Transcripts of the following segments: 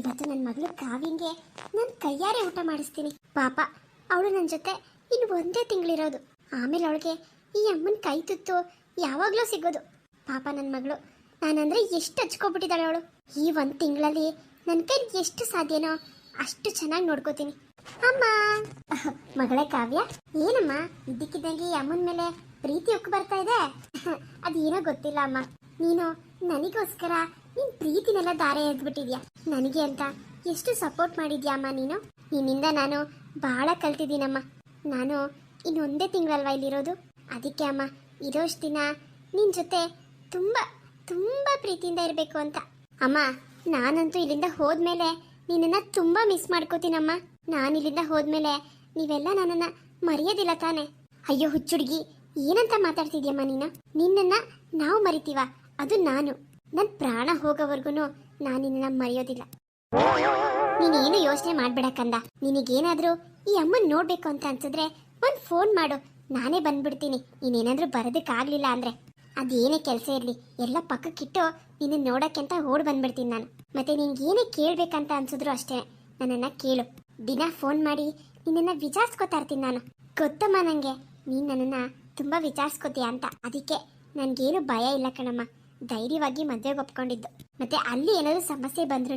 ಇವತ್ತು ನನ್ನ ಮಗಳು ಕಾವ್ಯಂಗೆ ನಾನು ಕೈಯಾರೆ ಊಟ ಮಾಡಿಸ್ತೀನಿ. ಪಾಪ, ಅವಳು ನನ್ನ ಜೊತೆ ಇನ್ನು ಒಂದೇ ತಿಂಗಳಿರೋದು. ಆಮೇಲೆ ಅವಳಿಗೆ ಈ ಅಮ್ಮನ ಕೈ ತುತ್ತು ಯಾವಾಗಲೂ ಸಿಗೋದು. ಪಾಪ ನನ್ನ ಮಗಳು, ನಾನಂದ್ರೆ ಎಷ್ಟು ಹಚ್ಕೊಬಿಟ್ಟಿದ್ದಾಳೆ ಅವಳು. ಈ ಒಂದು ತಿಂಗಳಲ್ಲಿ ನನ್ನ ಕೈ ಎಷ್ಟು ಸಾಧ್ಯನೋ ಅಷ್ಟು ಚೆನ್ನಾಗಿ ನೋಡ್ಕೋತೀನಿ. ಅಮ್ಮ! ಮಗಳೇ ಕಾವ್ಯ, ಏನಮ್ಮ? ಇದ್ದಕ್ಕಿದ್ದಂಗೆ ಈ ಅಮ್ಮನ ಮೇಲೆ ಪ್ರೀತಿ ಉಕ್ಕು ಬರ್ತಾ ಇದೆ? ಅದೇನೋ ಗೊತ್ತಿಲ್ಲ ಅಮ್ಮ. ನೀನು ನನಗೋಸ್ಕರ ನಿನ್ ಪ್ರೀತಿನೆಲ್ಲ ದಾರೆ ಎದ್ಬಿಟ್ಟಿದ್ಯಾ? ನನಗೆ ಅಂತ ಎಷ್ಟು ಸಪೋರ್ಟ್ ಮಾಡಿದ್ಯಾ ಅಮ್ಮ ನೀನು? ನಿನ್ನಿಂದ ನಾನು ಬಹಳ ಕಲ್ತಿದ್ದೀನಮ್ಮ. ನಾನು ಇನ್ನೊಂದೇ ತಿಂಗಳಲ್ವಾ ಇಲ್ಲಿರೋದು? ಅದಕ್ಕೆ ಅಮ್ಮ, ಇರೋಷ್ಟು ದಿನ ನಿನ್ನ ಜೊತೆ ತುಂಬ ತುಂಬ ಪ್ರೀತಿಯಿಂದ ಇರಬೇಕು ಅಂತ. ಅಮ್ಮ, ನಾನಂತೂ ಇಲ್ಲಿಂದ ಹೋದ್ಮೇಲೆ ನಿನ್ನನ್ನು ತುಂಬ ಮಿಸ್ ಮಾಡ್ಕೋತೀನಮ್ಮ. ನಾನು ಇಲ್ಲಿಂದ ಹೋದ್ಮೇಲೆ ನೀವೆಲ್ಲ ನನ್ನನ್ನ ಮರೆಯೋದಿಲ್ಲ ತಾನೆ. ಅಯ್ಯೋ ಹುಚ್ಚುಡ್ಗಿ, ಏನಂತ ಮಾತಾಡ್ತಿದ್ಯಮ್ಮ ನೀನು? ನಿನ್ನನ್ನ ನಾವು ಮರಿತೀವ? ಅದು ನಾನು. ನನ್ ಪ್ರಾಣ ಹೋಗೋವರೆಗೂ ನಾನು ನಿನ್ನ ಮರೆಯೋದಿಲ್ಲ. ನೀನೇನು ಯೋಚನೆ ಮಾಡ್ಬೇಡ ಕಂದ ನಿನಗೇನಾದ್ರೂ ಈ ಅಮ್ಮನ್ ನೋಡ್ಬೇಕು ಅಂತ ಅನ್ಸಿದ್ರೆ ಒಂದ್ ಫೋನ್ ಮಾಡು. ನಾನೇ ಬಂದ್ಬಿಡ್ತೀನಿ. ನೀನೇನಾದ್ರೂ ಬರೋದಕ್ಕಾಗ್ಲಿಲ್ಲ ಅಂದ್ರೆ. ಅದೇನೇ ಕೆಲಸ ಇರ್ಲಿ. ಎಲ್ಲ ಪಕ್ಕಕ್ಕಿಟ್ಟು ನಿನ್ನ ನೋಡಕ್ಕೆ ಅಂತ ಓಡ್ ಬಂದ್ಬಿಡ್ತೀನಿ ನಾನು. ಮತ್ತೆ ನಿನ್ಗೇನೇ ಕೇಳ್ಬೇಕಂತ ಅನ್ಸಿದ್ರು ಅಷ್ಟೇ. ನನ್ನನ್ನ ಕೇಳು. ದಿನ ಫೋನ್ ಮಾಡಿ ನಿನ್ನನ್ನ ವಿಚಾರಿಸ್ಕೊತಾ ಇರ್ತೀನಿ ನಾನು. ಗೊತ್ತಮ್ಮ ನಂಗೆ. ನೀನ್ ನನ್ನನ್ನ ತುಂಬಾ ವಿಚಾರಿಸ್ಕೋತೀಯ ಅಂತ. ಅದಕ್ಕೆ ನನ್ಗೇನು ಭಯ ಇಲ್ಲ ಕಣಮ್ಮ. ಧೈರ್ಯವಾಗಿ ಮದುವೆಗೆ ಒಪ್ಕೊಂಡಿದ್ದು. ಮತ್ತೆ ಅಲ್ಲಿ ಏನಾದ್ರು ಸಮಸ್ಯೆ ಬಂದ್ರೂ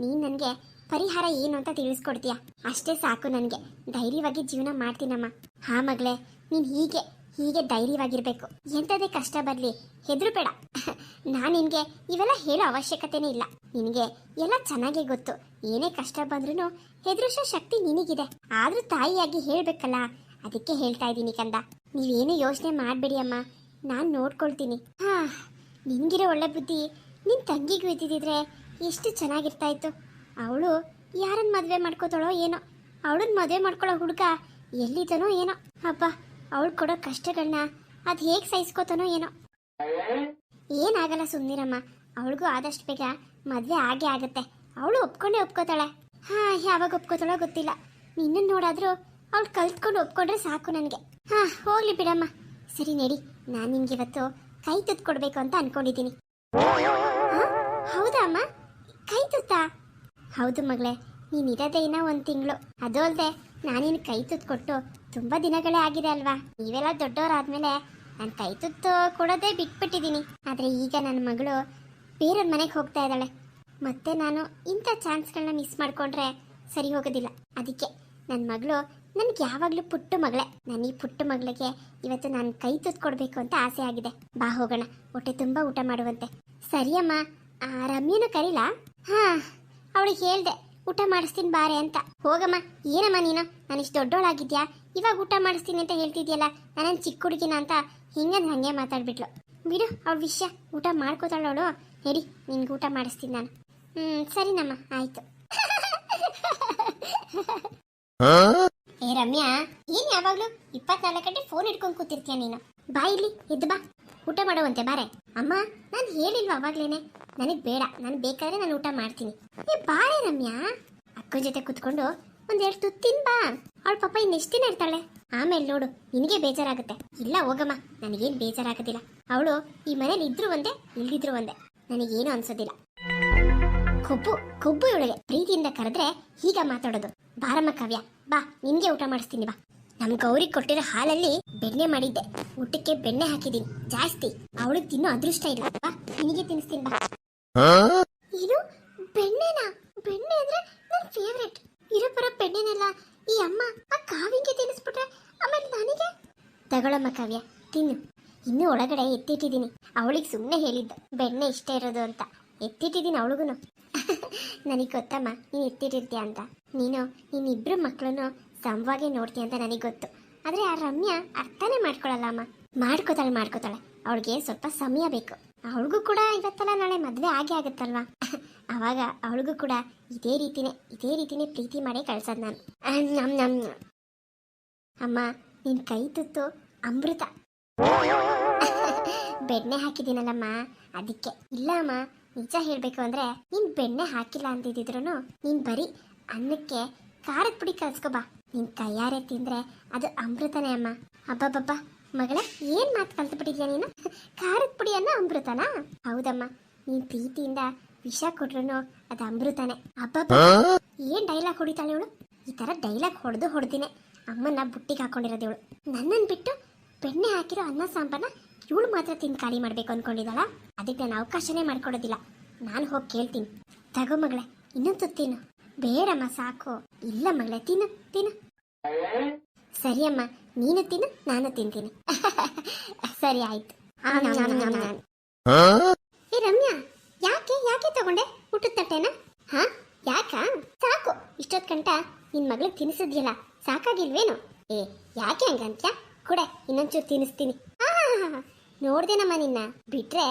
ನೀನ್ ನನಗೆ ಪರಿಹಾರ ಏನು ಅಂತ ತಿಳಿಸ್ಕೊಡ್ತೀಯ? ಅಷ್ಟೇ ಸಾಕು ನನಗೆ. ಧೈರ್ಯವಾಗಿ ಜೀವನ ಮಾಡ್ತೀನಮ್ಮ. ಹಾ ಮಗಳೇ, ನೀನ್ ಹೀಗೆ ಹೀಗೆ ಧೈರ್ಯವಾಗಿರ್ಬೇಕು. ಎಂಥದೇ ಕಷ್ಟ ಬರಲಿ ಹೆದ್ರು ಬೇಡ ನಾನು ನಿನಗೆ ಇವೆಲ್ಲ ಹೇಳೋ ಅವಶ್ಯಕತೆನೇ ಇಲ್ಲ. ನಿನಗೆ ಎಲ್ಲ ಚೆನ್ನಾಗೇ ಗೊತ್ತು. ಏನೇ ಕಷ್ಟ ಬಂದ್ರೂ ಹೆದರಿಸೋ ಶಕ್ತಿ ನಿನಗಿದೆ. ಆದ್ರೂ ತಾಯಿಯಾಗಿ ಹೇಳ್ಬೇಕಲ್ಲ? ಅದಕ್ಕೆ ಹೇಳ್ತಾ ಇದ್ದೀನಿ ಕಂದ. ನೀವೇನು ಯೋಚನೆ ಮಾಡಬೇಡಿ ಅಮ್ಮ. ನಾನು ನೋಡ್ಕೊಳ್ತೀನಿ. ಹಾ ನಿನ್ಗಿರೋ ಒಳ್ಳೆ ಬುದ್ಧಿ ನಿನ್ ತಂಗಿಗೂ ಇದ್ದಿದ್ರೆ ಎಷ್ಟು ಚೆನ್ನಾಗಿರ್ತಾ ಇತ್ತು ಅವಳು ಯಾರನ್ನ ಮದುವೆ ಮಾಡ್ಕೋತಾಳೋ ಏನೋ ಅವಳನ್ನ ಮದುವೆ ಮಾಡ್ಕೊಳ್ಳೋ ಹುಡುಗ ಎಲ್ಲಿದ್ದಾನೋ ಏನೋ. ಅಪ್ಪ, ಅವಳು ಕೊಡೋ ಕಷ್ಟಗಳನ್ನ ಅದು ಹೇಗೆ ಸಹಿಸ್ಕೋತಾನೋ ಏನೋ. ಏನಾಗಲ್ಲ ಸುಂದಿರಮ್ಮ ಅವಳಿಗೂ ಆದಷ್ಟು ಬೇಗ ಮದುವೆ ಆಗೇ ಆಗತ್ತೆ. ಅವಳು ಒಪ್ಕೊಂಡೇ ಒಪ್ಕೋತಾಳೆ. ಹಾ, ಯಾವಾಗ ಒಪ್ಕೋತಾಳೋ ಗೊತ್ತಿಲ್ಲ. ನಿನ್ನನ್ನು ನೋಡಾದ್ರೂ ಅವಳು ಕಲ್ತ್ಕೊಂಡು ಒಪ್ಕೊಂಡ್ರೆ ಸಾಕು ನನಗೆ. ಹಾ, ಹೋಗ್ಲಿ ಬಿಡಮ್ಮ. ಸರಿ ನಡಿ, ನಾನು ನಿನ್ಗೆ ಇವತ್ತು ಕೈ ತುತ್ತು ಕೊಡ್ಬೇಕು ಅಂತ ಅನ್ಕೊಂಡಿದ್ದೀನಿ. ಹೌದಾ ಅಮ್ಮ? ಕೈ ತುತ್ತಾ? ಹೌದು ಮಗಳೇ, ನೀನ್ ಇರೋದೇ ಇನ್ನ ಒಂದ್ ತಿಂಗಳು. ಅದು ಅಲ್ದೆ, ನಾನಿನ್ ಕೈ ತುತ್ತು ಕೊಟ್ಟು ತುಂಬಾ ದಿನಗಳೇ ಆಗಿದೆ ಅಲ್ವಾ? ನೀವೆಲ್ಲ ದೊಡ್ಡವರಾದ್ಮೇಲೆ ನಾನು ಕೈ ತುತ್ತು ಕೊಡೋದೇ ಬಿಟ್ಬಿಟ್ಟಿದ್ದೀನಿ. ಆದ್ರೆ ಈಗ ನನ್ನ ಮಗಳು ಬೇರೆಯವ್ರ ಮನೆಗೆ ಹೋಗ್ತಾ ಇದ್ದಾಳೆ. ಮತ್ತೆ ನಾನು ಇಂಥ ಚಾನ್ಸ್ಗಳನ್ನ ಮಿಸ್ ಮಾಡ್ಕೊಂಡ್ರೆ ಸರಿ ಹೋಗೋದಿಲ್ಲ. ಅದಕ್ಕೆ ನನ್ನ ಮಗಳು ನನ್ಗೆ ಯಾವಾಗಲೂ ಪುಟ್ಟ ಮಗಳೇ. ನಾನು ಈ ಪುಟ್ಟ ಮಗಳಿಗೆ ಇವತ್ತು ನಾನು ಕೈ ತುತ್ತು ಕೊಡಬೇಕು ಅಂತ ಆಸೆ ಆಗಿದೆ. ಬಾ ಹೋಗೋಣ. ಹೊಟ್ಟೆ ತುಂಬಾ ಊಟ ಮಾಡುವಂತೆ. ಸರಿಯಮ್ಮ ಆ, ರಮ್ಯನು ಕರೀಲ? ಹಾ ಅವಳಿಗೆ ಹೇಳ್ದೆ. ಊಟ ಮಾಡಿಸ್ತೀನಿ ಬಾರೆ ಅಂತ. ಹೋಗಮ್ಮ. ಏನಮ್ಮ ನೀನು? ನಾನು ಇಷ್ಟು ದೊಡ್ಡವಳಾಗಿದ್ಯಾ ಇವಾಗ ಊಟ ಮಾಡಿಸ್ತೀನಿ ಅಂತ ಹೇಳ್ತಿದ್ಯಲ್ಲ? ನಾನು ಚಿಕ್ಕ ಹುಡುಗಿನ ಅಂತ ಹಿಂಗಂದು ಹಂಗೆ ಮಾತಾಡ್ಬಿಟ್ಲು. ಬಿಡು ಅವಳ ವಿಷಯ. ಊಟ ಮಾಡ್ಕೋತಾಳವಳು ಹೇಳಿ ನಿನ್ಗೆ ಊಟ ಮಾಡಿಸ್ತೀನಿ ನಾನು. ಹ್ಮ್ ಸರಿನಮ್ಮ. ಆಯ್ತು. ಏ ರಮ್ಯಾ, ಏನ್ ಯಾವಾಗ್ಲೂ ಇಪ್ಪತ್ನಾಲ್ಕು ಗಂಟೆ ಫೋನ್ ಹಿಡ್ಕೊಂಡು ಕೂತಿರ್ತೀಯ ನೀನು? ಬಾ ಇಲ್ಲಿ, ಎದ್ದು ಬಾ. ಊಟ ಮಾಡುವಂತೆ, ಬಾರೆ. ಅಮ್ಮ, ನಾನು ಹೇಳಿಲ್ವ ಅವಾಗ್ಲೇನೆ? ನನಗೆ ಬೇಡ, ನಾನು ಬೇಕಾದ್ರೆ ನಾನು ಊಟ ಮಾಡ್ತೀನಿ. ಏ ಬಾರೆ ರಮ್ಯಾ. ಅಕ್ಕನ ಜೊತೆ ಕುತ್ಕೊಂಡು ಒಂದೆರಡು ತುತ್ತು ತಿನ್ ಬಾ. ಅವಳ ಪಾಪ ಇನ್ನೆಷ್ಟು ದಿನ ಇರ್ತಾಳೆ? ಆಮೇಲೆ ನೋಡು, ನಿನಗೆ ಬೇಜಾರಾಗುತ್ತೆ. ಇಲ್ಲ, ಹೋಗಮ್ಮ, ನನಗೇನು ಬೇಜಾರಾಗೋದಿಲ್ಲ. ಅವಳು ಈ ಮನೇಲಿ ಇದ್ರು ಒಂದೇ, ಇಲ್ದಿದ್ರು ಒಂದೇ. ನನಗೇನು ಅನ್ಸೋದಿಲ್ಲ. ಕೊಬ್ಬು ಕೊಬ್ಬು ಇವಳಿಗೆ. ಪ್ರೀತಿಯಿಂದ ಕರೆದ್ರೆ ಹೀಗ ಮಾತಾಡೋದು. ಬಾರಮ್ಮ, ಕಾವ್ಯ. ಬಾ, ನಿನ್ಗೆ ಊಟ ಮಾಡಿಸ್ತೀನಿ, ಬಾ. ನಮ್ ಗೌರಿ ಕೊಟ್ಟಿರೋ ಹಾಲಲ್ಲಿ ಬೆಣ್ಣೆ ಮಾಡಿದ್ದೆ. ಊಟಕ್ಕೆ ಬೆಣ್ಣೆ ಹಾಕಿದೀನಿ ಜಾಸ್ತಿ. ಅವಳಿಗೆ ತಿನ್ನೋ ಅದೃಷ್ಟ ಇಲ್ಲ. ಬಾ, ನಿನಗೆ ತಿನ್ನಿಸ್ತೀನಿ, ಬಾ. ಇದು ಬೆಣ್ಣೆನಾ? ಬೆಣ್ಣೆ ಅಂದ್ರೆ ನನ್ ಫೇವ್ರೆಟ್ ಇರೋ ಬರೋ ಬೆಣ್ಣೆನೆಲ್ಲ ಈ ಅಮ್ಮ ಆ ಕಾವಿಗೆ ತಿನ್ನಿಸ್ಬಿಟ್ರೆ ಆಮೇಲೆ ನನಗೆ? ತಗೊಳಮ್ಮ ಕಾವ್ಯ, ತಿನ್ನು. ಇನ್ನೂ ಒಳಗಡೆ ಎತ್ತಿಟ್ಟಿದ್ದೀನಿ. ಅವಳಿಗೆ ಸುಮ್ಮನೆ ಹೇಳಿದ್ದು, ಬೆಣ್ಣೆ ಇಷ್ಟ ಇರೋದು ಅಂತ. ಎತ್ತಿಟ್ಟಿದ್ದೀನಿ ಅವಳಿಗೂ ನನಗೆ ಗೊತ್ತಮ್ಮ, ನೀನು ಎತ್ತಿಟ್ಟಿರ್ತೀಯ ಅಂತ. ನೀನು ನೀನಿಬ್ರು ಮಕ್ಕಳನ್ನು ಸಮವಾಗಿ ನೋಡ್ತೀಯ ಅಂತ ನನಗೆ ಗೊತ್ತು. ಆದರೆ ಆ ರಮ್ಯ ಅರ್ಥನೇ ಮಾಡ್ಕೊಳ್ಳಲ್ಲಮ್ಮ ಮಾಡ್ಕೋತಾಳೆ ಮಾಡ್ಕೋತಾಳೆ. ಅವಳಿಗೆ ಸ್ವಲ್ಪ ಸಮಯ ಬೇಕು. ಅವಳಿಗೂ ಕೂಡ ಇವತ್ತಲ್ಲ ನಾಳೆ ಮದುವೆ ಆಗೇ ಆಗುತ್ತಲ್ವಾ? ಅವಾಗ ಅವಳಿಗೂ ಕೂಡ ಇದೇ ರೀತಿನೇ ಇದೇ ರೀತಿನೇ ಪ್ರೀತಿ ಮಾಡಿ ಕಳ್ಸೋದು ನಾನು. ನಮ್ ನಮ್. ಅಮ್ಮ, ನಿನ್ ಕೈ ತುತ್ತು ಅಮೃತ. ಬೆಣ್ಣೆ ಹಾಕಿದ್ದೀನಲ್ಲಮ್ಮ, ಅದಕ್ಕೆ. ಇಲ್ಲ ಅಮ್ಮ ನಿಜ ಹೇಳಬೇಕು ಅಂದ್ರೆ ನೀನು ಬೆಣ್ಣೆ ಹಾಕಿಲ್ಲ ಅಂತಿದ್ರು ನೀನು ಬರೀ ಅನ್ನಕ್ಕೆ ಖಾರದ ಪುಡಿ ಕಲ್ಸ್ಕೊ ಬಾ. ನಿನ್ ಕೈಯಾರೆ ತಿಂದ್ರೆ ಅದು ಅಮೃತನೇ ಅಮ್ಮ. ಅಬ್ಬಬ್ಬಬ್ಬ ಮಗಳ ಏನು ಮಾತು ಕಲ್ತ್ಬಿಟ್ಟಿದ್ಯಾ ನೀನು? ಖಾರದ ಪುಡಿ ಅನ್ನ ಅಮೃತನಾ? ಹೌದಮ್ಮ ನೀನು ಪ್ರೀತಿಯಿಂದ ವಿಷ ಕೊಟ್ರು ಅದು ಅಮೃತನೇ. ಅಬ್ಬಬ್ಬ ಏನ್ ಡೈಲಾಗ್ ಹೊಡಿತಾಳೆ ಇವಳು? ಈ ತರ ಡೈಲಾಗ್ ಹೊಡೆದು ಹೊಡೆದಿನೇ. ಅಮ್ಮನ ಬುಟ್ಟಿಗೆ ಹಾಕೊಂಡಿರೋದು ಇವಳು. ನನ್ನನ್ನು ಬಿಟ್ಟು ಬೆಣ್ಣೆ ಹಾಕಿರೋ ಅನ್ನ ಸಾಂಬಾರನ್ನ ಇವಳು ಮಾತ್ರ ತಿಂದು ಖಾಲಿ ಮಾಡ್ಬೇಕು ಅನ್ಕೊಂಡಿದ್ದಾಳ? ಅದಕ್ಕೆ ನಾನು ಅವಕಾಶನೇ ಮಾಡ್ಕೊಡೋದಿಲ್ಲ. ನಾನು ಹೋಗಿ ಕೇಳ್ತೀನಿ. ತಗೋ ಮಗಳೇ, ಇನ್ನೊಂದು ತಿನ್ನು. ಬೇಡಮ್ಮ, ಸಾಕು. ಇಲ್ಲ ಮಗಳೇ, ತಿನ್ನು ತಿನ್ನು. ಸರಿ ಅಮ್ಮ, ನೀನು ತಿನ್ನು, ನಾನು ತಿಂತೀನಿ. ಸರಿ, ಆಯ್ತು. ಏ, ರಮ್ಯಾ, ಯಾಕೆ ಯಾಕೆ ತಗೊಂಡೆ ಊಟದ ತಟ್ಟೆನ? ಹಾ, ಯಾಕ? ಸಾಕು, ಇಷ್ಟೊತ್ ಕಂಟ ನಿನ್ ಮಗಳಿಗೆ ತಿನ್ಸಿದ್ಯಲ್ಲ, ಸಾಕಾಗಿಲ್ವೇನು? ಏ, ಯಾಕೆ ಹಂಗಂತ್ಯ? ಕೊಡೆ, ಇನ್ನೊಂಚೂರು ತಿನ್ನಿಸ್ತೀನಿ. ನೋಡ್ದೇನಮ್ಮ ನಿನ್ನ? ಬಿಟ್ರೆ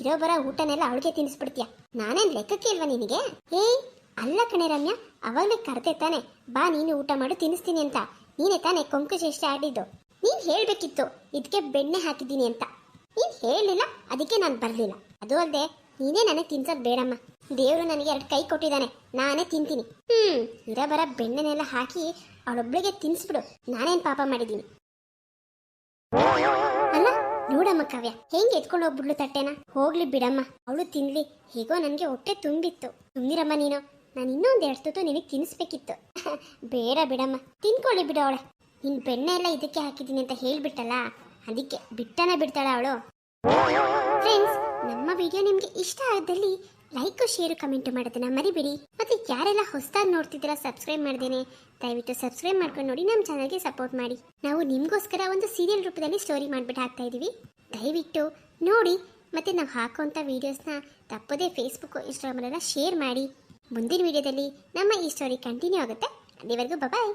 ಇರೋ ಬರೋ ಊಟನೆಲ್ಲ ಅವಳಿಗೆ ತಿನ್ನಿಸ್ಬಿಡ್ತೀಯ ನಾನೇನ್ ಲೆಕ್ಕಕ್ಕೆ ಇಲ್ವಾ ನಿನಗೆ? ಏಯ್ ಅಲ್ಲ ಕಣೆ ರಮ್ಯ, ಅವಾಗ್ಲೇ ಕರ್ದೆ ತಾನೆ. ಬಾ, ನೀನು ಊಟ ಮಾಡು ತಿನ್ನಿಸ್ತೀನಿ ಅಂತ. ನೀನೇ ತಾನೆ ಕೊಂಕು ಚೇಷ್ಟೆ ಆಡಿದ್ದು. ನೀನ್ ಹೇಳ್ಬೇಕಿತ್ತು ಇದಕ್ಕೆ ಬೆಣ್ಣೆ ಹಾಕಿದ್ದೀನಿ ಅಂತ. ನೀನ್ ಹೇಳಲಿಲ್ಲ, ಅದಕ್ಕೆ ನಾನು ಬರ್ಲಿಲ್ಲ. ಅದು ಅಲ್ಲದೆ ನೀನೇ ನನಗೆ ತಿನ್ಸೋದ್ ಬೇಡಮ್ಮ. ದೇವರು ನನಗೆ ಎರಡು ಕೈ ಕೊಟ್ಟಿದ್ದಾನೆ, ನಾನೇ ತಿಂತೀನಿ. ಹ್ಮ್, ಇರ ಬರ ಬೆಣ್ಣೆನೆಲ್ಲ ಹಾಕಿ ಅವಳೊಬ್ಳಿಗೆ ತಿನ್ಸ್ಬಿಡು. ನಾನೇನ್ ಪಾಪ ಮಾಡಿದ್ದೀನಿ. ಅಲ್ಲ ಕವ್ಯ. ಹೆಂಗ್ ಎತ್ಕೊಂಡು ಹೋಗ್ಬಿಡ್ಲು ತಟ್ಟೆನ? ಹೋಗ್ಲಿ ಬಿಡಮ್ಮ. ಅವಳು ತಿನ್ಲಿ. ಹೇಗೋ ನನಗೆ ಹೊಟ್ಟೆ ತುಂಬಿತ್ತು. ತುಂಬಿರಮ್ಮ ನೀನು. ನಾನು ಇನ್ನೊಂದ್ ಎರಡು ತುತ್ತು ನಿನಗೆ ತಿನ್ಸ್ಬೇಕಿತ್ತು. ಬೇಡ ಬಿಡಮ್ಮ. ತಿನ್ಕೊಳ್ಳಿ ಬಿಡು ಅವಳೆ. ನಿನ್ ಬೆಣ್ಣೆ ಎಲ್ಲ ಇದಕ್ಕೆ ಹಾಕಿದ್ದೀನಿ ಅಂತ ಹೇಳ್ಬಿಟ್ಟಲ್ಲ? ಅದಕ್ಕೆ ಬಿಟ್ಟನ ಬಿಡ್ತಾಳ ಅವಳು. ಫ್ರೆಂಡ್ಸ್ ನಮ್ಮ ವಿಡಿಯೋ ನಿಮ್ಗೆ ಇಷ್ಟ ಆದಲ್ಲಿ ಲೈಕ್, ಶೇರ್, ಕಮೆಂಟ್ ಮಾಡೋದನ್ನ ಮರಿಬೇಡಿ. ಮತ್ತೆ ಯಾರೆಲ್ಲ ಹೊಸದಾಗಿ ನೋಡ್ತಿದ್ದೀರಾ ಸಬ್ಸ್ಕ್ರೈಬ್ ಮಾಡ್ದೇನೆ, ದಯವಿಟ್ಟು ಸಬ್ಸ್ಕ್ರೈಬ್ ಮಾಡ್ಕೊಂಡು ನೋಡಿ ನಮ್ಮ ಚಾನಲ್ಗೆ ಸಪೋರ್ಟ್ ಮಾಡಿ. ನಾವು ನಿಮಗೋಸ್ಕರ ಒಂದು ಸೀರಿಯಲ್ ರೂಪದಲ್ಲಿ ಸ್ಟೋರಿ ಮಾಡ್ಬಿಟ್ಟು ಹಾಕ್ತಾ ಇದ್ದೀವಿ ದಯವಿಟ್ಟು ನೋಡಿ, ಮತ್ತೆ ನಾವು ಹಾಕುವಂಥ ವೀಡಿಯೋಸ್ನ ತಪ್ಪದೇ ಫೇಸ್ಬುಕ್ ಇನ್ಸ್ಟಾಗ್ರಾಮಲ್ಲೆಲ್ಲ ಶೇರ್ ಮಾಡಿ. ಮುಂದಿನ ವಿಡಿಯೋದಲ್ಲಿ ನಮ್ಮ ಈ ಸ್ಟೋರಿ ಕಂಟಿನ್ಯೂ ಆಗುತ್ತೆ. ಅಲ್ಲಿವರೆಗೂ ಬಾಯ್